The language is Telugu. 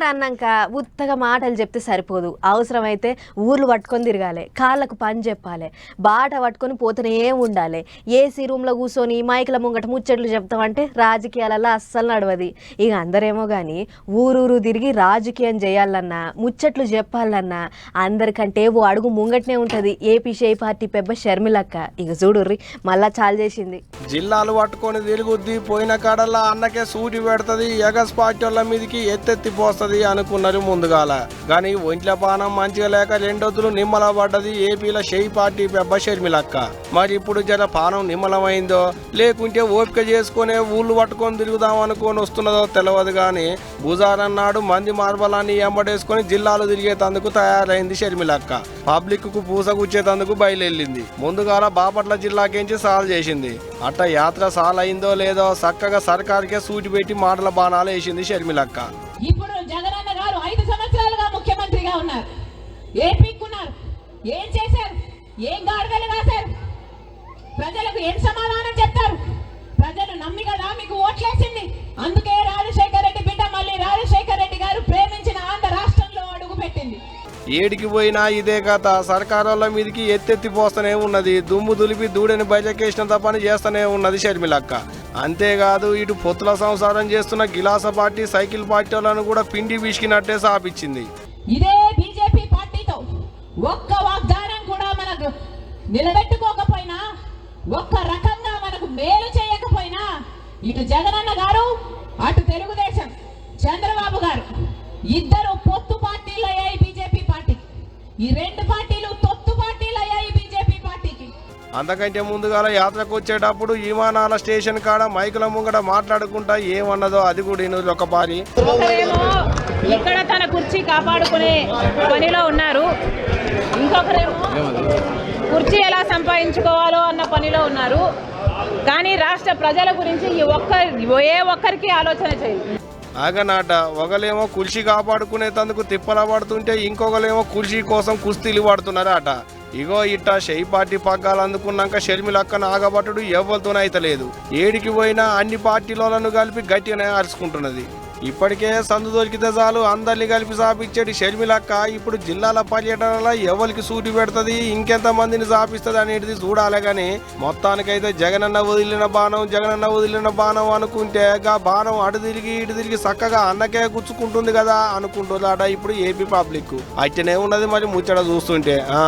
లీడర్ అన్నాక ఉత్తగా మాటలు చెప్తే సరిపోదు. అవసరమైతే ఊర్లు పట్టుకొని తిరగాలి కాళ్ళకు పని చెప్పాలి బాట పట్టుకొని పోతేనే ఉండాలి. ఏసీ రూమ్లో కూర్చొని మైకుల ముంగట ముచ్చట్లు చెప్తామంటే రాజకీయాలలో అస్సలు నడవది. ఇక అందరేమో కానీ ఊరూరు తిరిగి రాజకీయం చేయాలన్నా ముచ్చట్లు చెప్పాలన్నా అందరికంటే ఓ అడుగు ముంగట్నే ఉంటుంది. ఏపీసీఐ పార్టీ పెబ్బ షర్మిలక్క. ఇక చూడుర్రి మళ్ళా చాలు చేసింది. జిల్లాలు పట్టుకొని తిరుగుద్ది పోయిన కాడల్లా అన్నకే సూటి పెడుతుంది. ఎగస్ పార్టీ వాళ్ళ మీదకి ఎత్తెత్తి పోస్తుంది. అనుకున్నారు ముందుగాల. కానీ ఒంట్ల పానం మంచిగా లేక రెండొద్దులు నిమ్మల పడ్డది ఏపీలో షెయి పార్టీ పెబ్బ షర్మిలక్క. మరి ఇప్పుడు జర పానం నిమ్మలమైందో? లేకుంటే ఓపిక చేసుకునే ఊళ్ళు పట్టుకొని తిరుగుదాం అనుకొని వస్తున్నదో తెలియదు కానీ బుజారన్నాడు మంది మార్బలాన్ని ఎంబడేసుకొని జిల్లాలు తిరిగేతందుకు తయారైంది షర్మిలక్క. పబ్లిక్కు పూసగుచ్చేతందుకు బయలుదేరింది ముందుగాల బాపట్ల జిల్లాకేంచి సాల్ చేసింది? అట్ట యాత్ర సాల్ అయిందో లేదో చక్కగా సర్కార్కే సూటి పెట్టి మాటల బాణాలు వేసింది షర్మిలక్క. ఇప్పుడు జగనన్న గారు ఐదు సంవత్సరాలుగా ముఖ్యమంత్రిగా ఉన్నారు. ఏం పీక్కున్నారు ఏం చేశారు? ఏం గాడుగలు రాశారు ప్రజలకు ఏం సమాధానం చెప్తారు? ప్రజలు నమ్మి కదా మీకు ఓట్లేసింది? అందుకే రాజశేఖర్ ఏడికి పోయినా ఇదే కథ. సర్కారోళ్ళ మీదకి ఎత్తెత్తి పోస్తూనే ఉన్నది. దుమ్ము దులిపి దూడని బయటకేసినంత పని చేస్తూనే ఉన్నది షర్మిలక్క. అంతేకాదు ఇటు పొత్తుల సంసారం చేస్తున్న గిలాస పార్టీ సైకిల్ పార్టీలను కూడా పిండి విసికినట్టే సాపించింది. ఇదే బీజేపీ పార్టీతో ఒక్క వాగ్దానం కూడా మనకు నిలబెట్టుకోకపోయినా ఒక్క రకంగా మనకు మేలు చేయకపోయినా ఇటు జగనన్న గారు అటు తెలుగుదేశం చంద్రబాబు గారు ఇద్దరు పొత్తు పార్టీ ఈ రెండు పార్టీలు తొత్తు పార్టీలు అయ్యాయి బీజేపీ పార్టీకి. అంతకంటే ముందుగాల యాత్రకు వచ్చేటప్పుడు విమానాల స్టేషన్ కాడ మైకుల ముంగట మాట్లాడుకుంటా ఏమన్నదో అది కూడా ఇనురు ఒక పారి. ఒకరేమో ఇక్కడ తన కుర్చీ కాపాడుకునే పనిలో ఉన్నారు. ఇంకొకరేమో కుర్చీ ఎలా సంపాదించుకోవాలో అన్న పనిలో ఉన్నారు. కానీ రాష్ట్ర ప్రజల గురించి ఈ ఒక్క ఏ ఒక్కరికి ఆలోచన చేయదు ఆగనాట ఒకలేమో కుర్చీ కాపాడుకునేందుకు తిప్పలా పడుతుంటే ఇంకొకలేమో కుల్షి కోసం కుస్తీలు పడుతున్నారు అట ఇగో ఇట్ట షెయి పార్టీ పగ్గాలు అందుకున్నాక షర్మిలక్కను ఆగబట్టుడు ఎవరితోనే ఏడికి పోయినా అన్ని పార్టీలను కలిపి గట్టిగానే అరుచుకుంటున్నది. ఇప్పటికే సందు దొరికితే చాలు అందరిని కలిపి సాపించేటి షర్మిలక్క ఇప్పుడు జిల్లాల పర్యటనలో ఎవరికి సూటి పెడుతుంది ఇంకెంత మందిని సాపిస్తుంది అనేది చూడాలి కానీ మొత్తానికైతే జగనన్న వదిలిన బాణం జగనన్న వదిలిన బాణం అనుకుంటే గా బాణం అటు తిరిగి ఇటు తిరిగి చక్కగా అన్నకే గుచ్చుకుంటుంది కదా అనుకుంటున్నాడ ఇప్పుడు ఏపీ పబ్లిక్. అట్టనే ఉన్నది మరి ముచ్చట చూస్తుంటే ఆ.